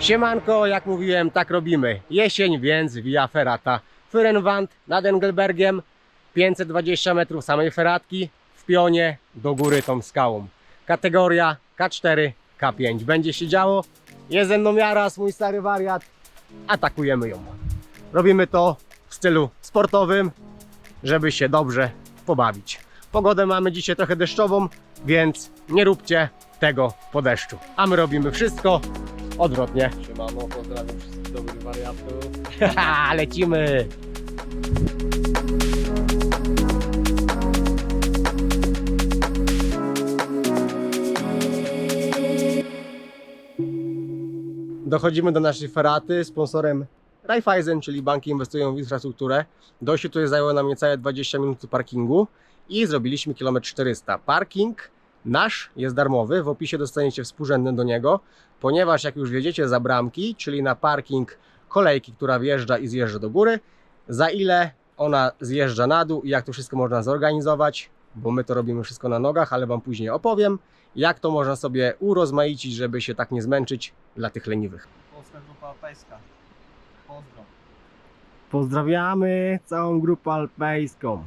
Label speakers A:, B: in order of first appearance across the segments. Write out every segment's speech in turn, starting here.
A: Siemanko, jak mówiłem, tak robimy. Jesień, więc Via Ferrata. Fyrenwand nad Engelbergiem, 520 metrów samej feratki, w pionie do góry tą skałą. Kategoria K4, K5. Będzie się działo. Jest ze mną mój stary wariat. Atakujemy ją. Robimy to w stylu sportowym, żeby się dobrze pobawić. Pogodę mamy dzisiaj trochę deszczową, więc nie róbcie tego po deszczu. A my robimy wszystko odwrotnie.
B: Siemano, pozdrawiam wszystkich dobrych wariatów.
A: Haha, lecimy! Dochodzimy do naszej feraty. Sponsorem Raiffeisen, czyli banki inwestują w infrastrukturę. Dojście tutaj zajęło nam niecałe 20 minut parkingu i zrobiliśmy kilometr 400. Parking nasz jest darmowy. W opisie dostaniecie współrzędne do niego, ponieważ jak już wiedziecie za bramki, czyli na parking kolejki, która wjeżdża i zjeżdża do góry, za ile ona zjeżdża na dół i jak to wszystko można zorganizować, bo my to robimy wszystko na nogach, ale Wam później opowiem, jak to można sobie urozmaicić, żeby się tak nie zmęczyć dla tych leniwych.
B: Polska Grupa Alpejska. Pozdro.
A: Pozdrawiamy całą grupę alpejską.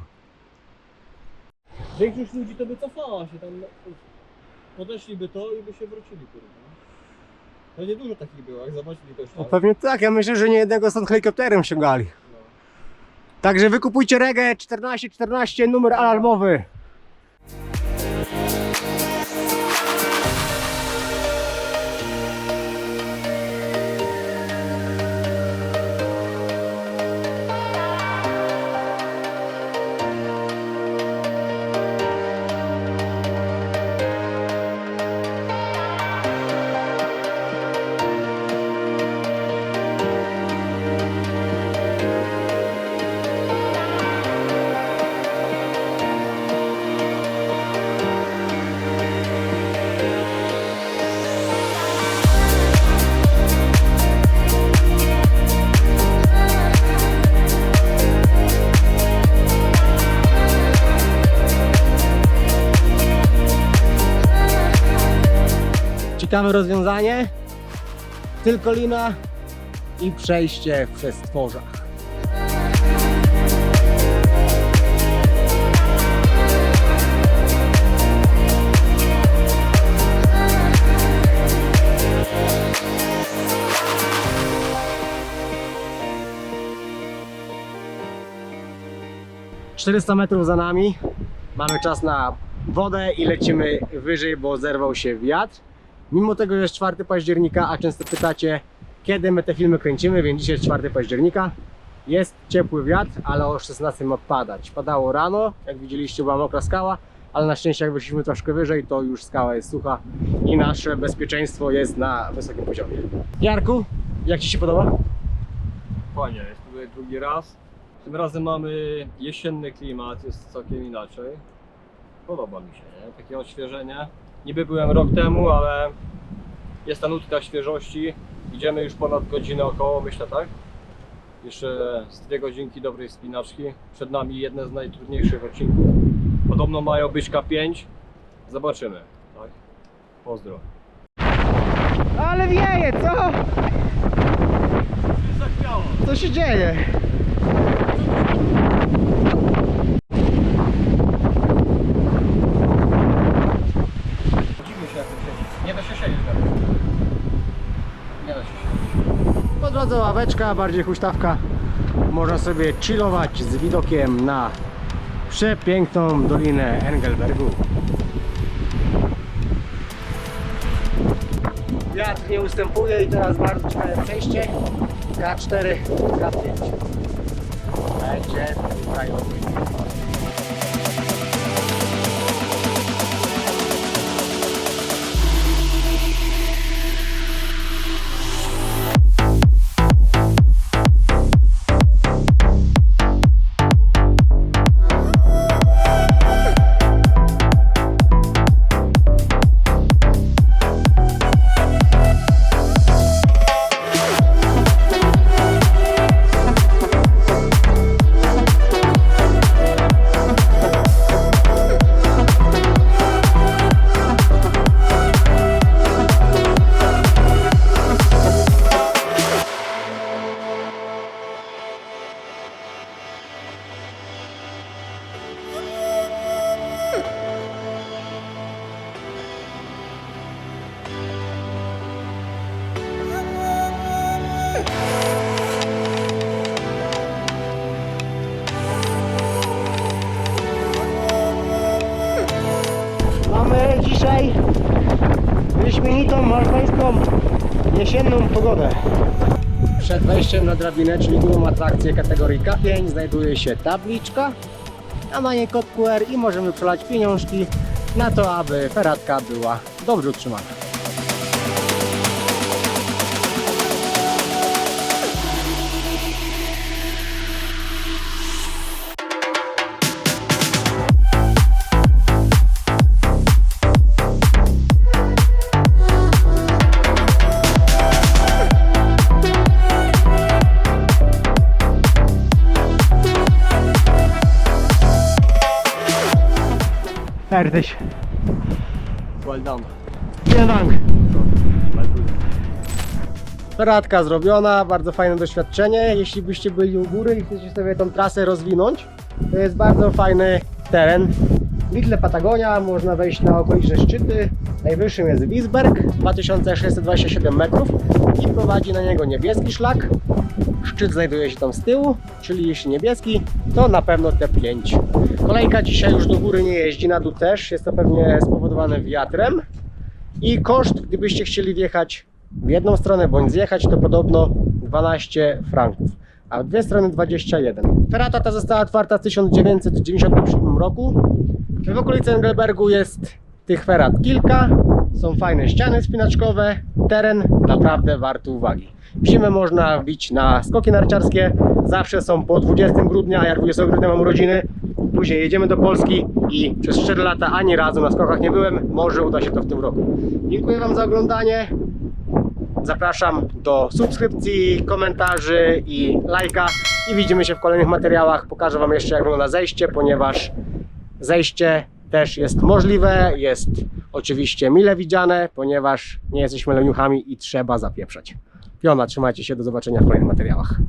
B: Większość ludzi to by cofała się tam. Podeszliby to i by się wrócili, kurwa. To nie dużo takich było, jak zobaczyli to już
A: No pewnie tak, ja myślę, że nie jednego stąd helikopterem ściągali.
B: No.
A: Także wykupujcie regę 1414 numer alarmowy. Ciekawe rozwiązanie. Tylko lina i przejście przez tworzach. Czterysta metrów za nami. Mamy czas na wodę i lecimy wyżej, bo zerwał się wiatr. Mimo tego że jest 4 października, a często pytacie, kiedy my te filmy kręcimy, więc dzisiaj jest 4 października. Jest ciepły wiatr, ale o 16 ma padać. Padało rano, jak widzieliście była mokra skała, ale na szczęście jak wyszliśmy troszkę wyżej, to już skała jest sucha i nasze bezpieczeństwo jest na wysokim poziomie. Jarku, jak Ci się podoba?
B: Fajnie, jest tutaj drugi raz. Tym razem mamy jesienny klimat, jest całkiem inaczej. Podoba mi się, nie? Takie odświeżenie. Niby byłem rok temu, ale jest ta nutka świeżości. Idziemy już ponad godzinę około, myślę tak? Jeszcze z dwie godzinki dobrej spinaczki. Przed nami jedne z najtrudniejszych odcinków. Podobno mają być K5. Zobaczymy, tak? Pozdro.
A: Ale wieje, co? Co się dzieje?
B: Dziwmy się jak to siedzieć. Nie da się siedzieć tak. Nie da się siedzieć.
A: Ławeczka, bardziej huśtawka. Można sobie chillować z widokiem na przepiękną dolinę Engelbergu. Wiatr nie ustępuje i teraz bardzo ciekawe przejście K4, K5. Będzie tutaj wyśmienitą maltańską jesienną pogodę. Przed wejściem na drabinę, czyli główną atrakcję kategorii K5 znajduje się tabliczka, a na niej kod QR i możemy przelać pieniążki na to, aby feratka była dobrze utrzymana. Fertig.
B: Well done.
A: Vielen Dank. Feratka zrobiona, bardzo fajne doświadczenie. Jeśli byście byli u góry i chcecie sobie tą trasę rozwinąć, to jest bardzo fajny teren. Lidle Patagonia, można wejść na okoliczne szczyty. Najwyższym jest Wiesberg, 2627 metrów i prowadzi na niego niebieski szlak. Szczyt znajduje się tam z tyłu, czyli jeśli niebieski, to na pewno te 5. Kolejka dzisiaj już do góry nie jeździ, na dół też. Jest to pewnie spowodowane wiatrem. I koszt, gdybyście chcieli wjechać w jedną stronę bądź zjechać, to podobno 12 franków, a w dwie strony 21. Ferata ta została otwarta w 1997 roku. W okolicy Engelbergu jest tych ferat kilka. Są fajne ściany spinaczkowe. Teren naprawdę warty uwagi. W zimę można wbić na skoki narciarskie. Zawsze są po 20 grudnia, a jak 20 grudnia mam urodziny. Później jedziemy do Polski i przez 4 lata ani razu na skokach nie byłem. Może uda się to w tym roku. Dziękuję Wam za oglądanie. Zapraszam do subskrypcji, komentarzy i lajka. I widzimy się w kolejnych materiałach. Pokażę Wam jeszcze, jak wygląda zejście, ponieważ zejście też jest możliwe. Jest oczywiście mile widziane, ponieważ nie jesteśmy leniuchami i trzeba zapieprzać. Piona, trzymajcie się, do zobaczenia w kolejnych materiałach.